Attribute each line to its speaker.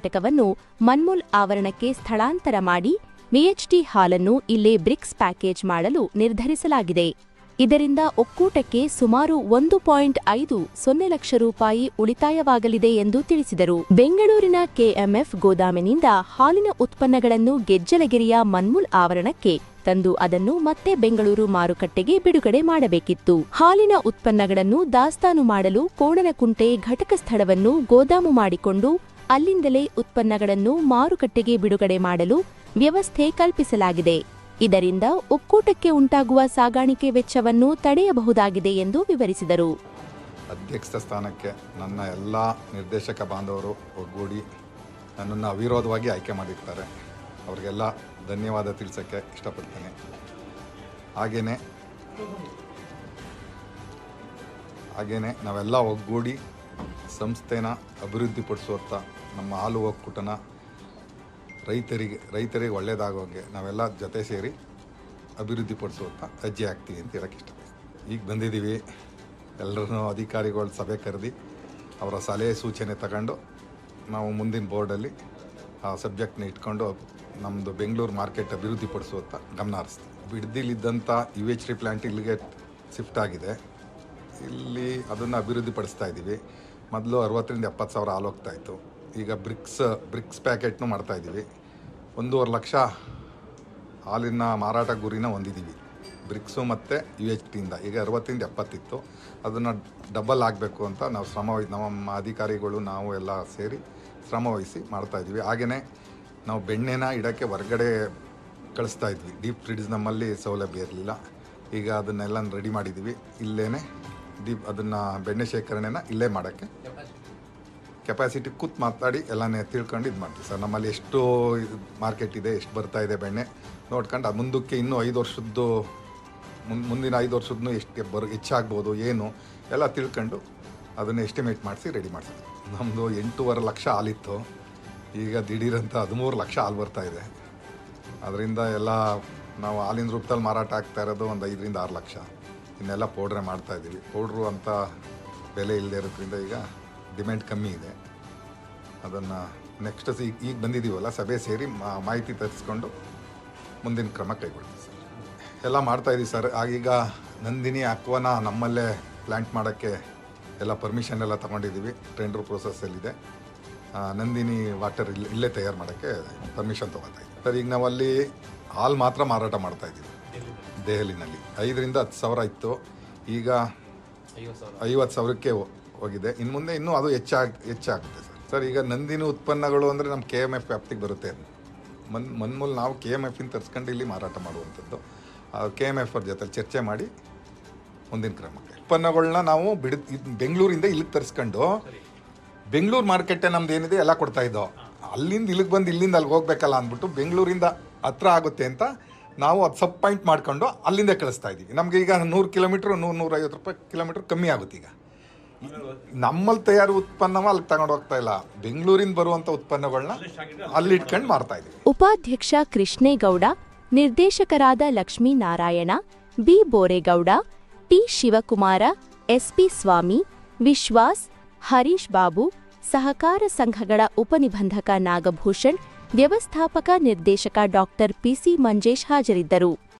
Speaker 1: ಘಟಕವನ್ನು ಮನ್ಮೂಲ್ ಆವರಣಕ್ಕೆ ಸ್ಥಳಾಂತರ ಮಾಡಿ ವಿಎಚ್ಡಿ ಹಾಲನ್ನು ಇಲ್ಲೇ ಬ್ರಿಕ್ಸ್ ಪ್ಯಾಕೇಜ್ ಮಾಡಲು ನಿರ್ಧರಿಸಲಾಗಿದೆ. ಇದರಿಂದ ಒಕ್ಕೂಟಕ್ಕೆ ಸುಮಾರು ಒಂದು ಪಾಯಿಂಟ್ ಐದು ಸೊನ್ನೆ ಲಕ್ಷ ರೂಪಾಯಿ ಉಳಿತಾಯವಾಗಲಿದೆ ಎಂದು ತಿಳಿಸಿದರು. ಬೆಂಗಳೂರಿನ ಕೆಎಂಎಫ್ ಗೋದಾಮಿನಿಂದ ಹಾಲಿನ ಉತ್ಪನ್ನಗಳನ್ನು ಗೆಜ್ಜಲಗಿರಿಯ ಮನ್ಮುಲ್ ಆವರಣಕ್ಕೆ ತಂದು ಅದನ್ನು ಮತ್ತೆ ಬೆಂಗಳೂರು ಮಾರುಕಟ್ಟೆಗೆ ಬಿಡುಗಡೆ ಮಾಡಬೇಕಿತ್ತು. ಹಾಲಿನ ಉತ್ಪನ್ನಗಳನ್ನು ದಾಸ್ತಾನು ಮಾಡಲು ಕೋಣನಕುಂಟೆ ಘಟಕ ಸ್ಥಳವನ್ನು ಗೋದಾಮು ಮಾಡಿಕೊಂಡು ಅಲ್ಲಿಂದಲೇ ಉತ್ಪನ್ನಗಳನ್ನು ಮಾರುಕಟ್ಟೆಗೆ ಬಿಡುಗಡೆ ಮಾಡಲು ವ್ಯವಸ್ಥೆ ಕಲ್ಪಿಸಲಾಗಿದೆ. ಇದರಿಂದ ಒಕ್ಕೂಟಕ್ಕೆ ಉಂಟಾಗುವ ಸಾಗಾಣಿಕೆ ವೆಚ್ಚವನ್ನು ತಡೆಯಬಹುದಾಗಿದೆ ಎಂದು ವಿವರಿಸಿದರು.
Speaker 2: ಅಧ್ಯಕ್ಷ ಸ್ಥಾನಕ್ಕೆ ನನ್ನ ಎಲ್ಲ ನಿರ್ದೇಶಕ ಬಾಂಧವರು ಒಗ್ಗೂಡಿ ನನ್ನನ್ನು ಅವಿರೋಧವಾಗಿ ಆಯ್ಕೆ ಮಾಡಿರ್ತಾರೆ. ಅವರಿಗೆಲ್ಲ ಧನ್ಯವಾದ ತಿಳಿಸೋಕ್ಕೆ ಇಷ್ಟಪಡ್ತೇನೆ. ಹಾಗೆಯೇ ಹಾಗೆಯೇ ನಾವೆಲ್ಲ ಒಗ್ಗೂಡಿ ಸಂಸ್ಥೆನ ಅಭಿವೃದ್ಧಿಪಡಿಸುವತ್ತ ನಮ್ಮ ಹಾಲು ಒಕ್ಕೂಟನ ರೈತರಿಗೆ ರೈತರಿಗೆ ಒಳ್ಳೆಯದಾಗೋಂಗೆ ನಾವೆಲ್ಲ ಜೊತೆ ಸೇರಿ ಅಭಿವೃದ್ಧಿಪಡಿಸುವತ್ತ ಹೆಜ್ಜೆ ಆಗ್ತೀವಿ ಅಂತ ಹೇಳಕ್ಕೆ ಇಷ್ಟಪಡ್ತೀನಿ. ಈಗ ಬಂದಿದ್ದೀವಿ. ಎಲ್ಲರೂ ಅಧಿಕಾರಿಗಳು ಸಭೆ ಕರೆದು ಅವರ ಸಲಹೆ ಸೂಚನೆ ತಗೊಂಡು ನಾವು ಮುಂದಿನ ಬೋರ್ಡಲ್ಲಿ ಆ ಸಬ್ಜೆಕ್ಟ್ನ ಇಟ್ಕೊಂಡು ನಮ್ಮದು ಬೆಂಗಳೂರು ಮಾರ್ಕೆಟ್ ಅಭಿವೃದ್ಧಿಪಡಿಸುವತ್ತ ಗಮನ ಹರಿಸ್ತೀವಿ. ಬಿಡ್ದಿಲ್ಲಿದ್ದಂಥ ಯು ಎಚ್ ಡಿ ಪ್ಲ್ಯಾಂಟ್ ಇಲ್ಲಿಗೆ ಶಿಫ್ಟ್ ಆಗಿದೆ. ಇಲ್ಲಿ ಅದನ್ನು ಅಭಿವೃದ್ಧಿಪಡಿಸ್ತಾ ಇದ್ದೀವಿ. ಮೊದಲು ಅರವತ್ತರಿಂದ ಎಪ್ಪತ್ತು ಸಾವಿರ ಹಾಲು ಹೋಗ್ತಾ ಇತ್ತು ಈಗ ಬ್ರಿಕ್ಸ್ ಬ್ರಿಕ್ಸ್ ಪ್ಯಾಕೆಟ್ನು ಮಾಡ್ತಾ ಇದ್ದೀವಿ ಒಂದೂವರೆ ಲಕ್ಷ ಹಾಲಿನ ಮಾರಾಟ ಗುರಿನ ಹೊಂದಿದ್ದೀವಿ. ಬ್ರಿಕ್ಸು ಮತ್ತು ಯು ಎಚ್ ಟಿಯಿಂದ. ಈಗ ಅರವತ್ತರಿಂದ ಎಪ್ಪತ್ತಿತ್ತು. ಅದನ್ನು ಡಬಲ್ ಆಗಬೇಕು ಅಂತ ನಾವು ಶ್ರಮ ನಮ್ಮ ಅಧಿಕಾರಿಗಳು, ನಾವು ಎಲ್ಲ ಸೇರಿ ಶ್ರಮವಹಿಸಿ ಇದ್ದೀವಿ ಹಾಗೆಯೇ ನಾವು ಬೆಣ್ಣೆನ ಇಡೋಕ್ಕೆ ಹೊರಗಡೆ ಕಳಿಸ್ತಾ ಇದ್ವಿ ಡೀಪ್ ಫ್ರಿಡ್ಜ್ ನಮ್ಮಲ್ಲಿ ಸೌಲಭ್ಯ ಇರಲಿಲ್ಲ. ಈಗ ಅದನ್ನೆಲ್ಲ ರೆಡಿ ಮಾಡಿದ್ದೀವಿ. ಇಲ್ಲೇ ಡೀಪ್ ಅದನ್ನು ಬೆಣ್ಣೆ ಶೇಖರಣೆನ ಇಲ್ಲೇ ಮಾಡೋಕ್ಕೆ. ಕೆಪಾಸಿಟಿ ಕೂತ್ ಮಾತಾಡಿ ಎಲ್ಲನೇ ತಿಳ್ಕೊಂಡು ಇದು ಮಾಡ್ತೀವಿ ಸರ್. ನಮ್ಮಲ್ಲಿ ಎಷ್ಟು ಮಾರ್ಕೆಟ್ ಇದೆ, ಎಷ್ಟು ಬರ್ತಾ ಇದೆ ಬೆಣ್ಣೆ. ನೋಡ್ಕೊಂಡು ಅದು ಮುಂದಕ್ಕೆ ಇನ್ನೂ ಐದು ವರ್ಷದ್ದು ಮುಂದಿನ ಐದು ವರ್ಷದ್ದು ಎಷ್ಟು ಬರ್, ಹೆಚ್ಚಾಗ್ಬೋದು, ಏನು, ಎಲ್ಲ ತಿಳ್ಕೊಂಡು ಅದನ್ನು ಎಸ್ಟಿಮೇಟ್ ಮಾಡಿಸಿ ರೆಡಿ ಮಾಡ್ತೀವಿ ನಮ್ಮದು ಎಂಟೂವರೆ ಲಕ್ಷ ಹಾಲಿತ್ತು. ಈಗ ದಿಢೀರಂತ ಹದಿಮೂರು ಲಕ್ಷ ಹಾಲು ಬರ್ತಾ ಇದೆ. ಅದರಿಂದ ಎಲ್ಲ ನಾವು ಹಾಲಿನ ರೂಪದಲ್ಲಿ ಮಾರಾಟ ಆಗ್ತಾ ಇರೋದು ಒಂದು ಐದರಿಂದ ಆರು ಲಕ್ಷ. ಇನ್ನೆಲ್ಲ ಪೌಡ್ರೆ ಮಾಡ್ತಾ ಇದ್ದೀವಿ. ಪೌಡ್ರು ಅಂತ ಬೆಲೆ ಇಲ್ಲದೆ ಇರೋದ್ರಿಂದ ಈಗ ಡಿಮ್ಯಾಂಡ್ ಕಮ್ಮಿ ಇದೆ. ಅದನ್ನು ನೆಕ್ಸ್ಟ್ ಈಗ ಈಗ ಬಂದಿದ್ದೀವಲ್ಲ ಸಭೆ ಸೇರಿ ಮಾಹಿತಿ ತರಿಸ್ಕೊಂಡು ಮುಂದಿನ ಕ್ರಮ ಕೈಗೊಳ್ತೀವಿ ಸರ್. ಎಲ್ಲ ಮಾಡ್ತಾಯಿದ್ದೀವಿ ಸರ್. ಆಗೀಗ ನಂದಿನಿ, ಅಕ್ವನ ನಮ್ಮಲ್ಲೇ ಪ್ಲ್ಯಾಂಟ್ ಮಾಡೋಕ್ಕೆ ಎಲ್ಲ ಪರ್ಮಿಷನ್ ಎಲ್ಲ ತೊಗೊಂಡಿದ್ದೀವಿ. ಟೆಂಡ್ರ್ ಪ್ರೊಸೆಸ್ಸಲ್ಲಿದೆ ನಂದಿನಿ ವಾಟರ್ ಇಲ್ಲಿ ಇಲ್ಲೇ ತಯಾರು ಮಾಡೋಕ್ಕೆ ಪರ್ಮಿಷನ್ ತೊಗೊತಾ ಇದ್ದೀವಿ. ಸರ್, ಈಗ ನಾವಲ್ಲಿ ಹಾಲು ಮಾತ್ರ ಮಾರಾಟ ಮಾಡ್ತಾ ಇದ್ದೀವಿ. ದೆಹಲಿನಲ್ಲಿ. ಐದರಿಂದ ಹತ್ತು ಸಾವಿರ ಇತ್ತು. ಈಗ ಐವತ್ತು ಸಾವಿರಕ್ಕೆ ಹೋಗಿದೆ. ಇನ್ನು ಮುಂದೆ ಇನ್ನೂ ಅದು ಹೆಚ್ಚಾಗ್ ಹೆಚ್ಚಾಗುತ್ತೆ ಸರ್. ಸರ್ ಈಗ ನಂದಿನಿ ಉತ್ಪನ್ನಗಳು ಅಂದರೆ ನಮ್ಮ ಕೆ ಎಂ ಎಫ್ ವ್ಯಾಪ್ತಿಗೆ ಬರುತ್ತೆ ಮನ್ ಮನ್ಮೂಲ್ ನಾವು ಕೆ ಎಂ ಎಫಿನ ತರಿಸ್ಕೊಂಡು ಇಲ್ಲಿ ಮಾರಾಟ ಮಾಡುವಂಥದ್ದು. ಕೆ ಎಂ ಎಫ್ ಅವ್ರ ಜೊತೆ ಚರ್ಚೆ ಮಾಡಿ ಮುಂದಿನ ಕ್ರಮಕ್ಕೆ. ಉತ್ಪನ್ನಗಳನ್ನ ನಾವು ಬಿಡ್ ಬೆಂಗಳೂರಿಂದ ಇಲ್ಲಿಗೆ ತರಿಸ್ಕೊಂಡು ಬೆಂಗಳೂರು ಮಾರ್ಕೆಟೇ ನಮ್ದು ಏನಿದೆ ಎಲ್ಲ ಕೊಡ್ತಾ ಇದ್ದೋ. ಅಲ್ಲಿಂದ ಇಲ್ಲಿಗೆ ಬಂದು ಇಲ್ಲಿಂದ ಅಲ್ಲಿಗೆ ಹೋಗ್ಬೇಕಲ್ಲ ಅಂದ್ಬಿಟ್ಟು ಬೆಂಗಳೂರಿಂದ ಹತ್ರ ಆಗುತ್ತೆ ಅಂತ ನಾವು ಅದು ಸಬ್ ಪಾಯಿಂಟ್ ಮಾಡ್ಕೊಂಡು ಅಲ್ಲಿಂದ ಕಳಿಸ್ತಾ ಇದ್ದೀವಿ. ನಮಗೆ ಈಗ ನೂರು ಕಿಲೋಮೀಟ್ರ್, ನೂರು ನೂರೈವತ್ತು ರೂಪಾಯಿ ಕಿಲೋಮೀಟ್ರ್ ಕಮ್ಮಿ ಆಗುತ್ತೆ ಈಗ. ನಮ್ಮಲ್ಲಿ ತಯಾರು ಉತ್ಪನ್ನವ ಅಲ್ಲಿ ತಗೊಂಡು ಹೋಗ್ತಾ ಇಲ್ಲ. ಬೆಂಗಳೂರಿಂದ ಬರುವಂಥ ಉತ್ಪನ್ನಗಳನ್ನ ಅಲ್ಲಿ ಇಟ್ಕೊಂಡು ಮಾರ್ತಾ ಇದ್ದೀವಿ.
Speaker 1: ಉಪಾಧ್ಯಕ್ಷ ಕೃಷ್ಣೇಗೌಡ, ನಿರ್ದೇಶಕರಾದ Lakshminarayana B Boregowda, T Shivakumara SP Swamy, Vishwas, Harish Babu, ಸಹಕಾರ ಸಂಘಗಳ ಉಪನಿಬಂಧಕ ನಾಗಭೂಷಣ್ ವ್ಯವಸ್ಥಾಪಕ ನಿರ್ದೇಶಕ ಡಾಕ್ಟರ್ ಪಿಸಿ ಮಂಜೇಶ್ ಹಾಜರಿದ್ದರು.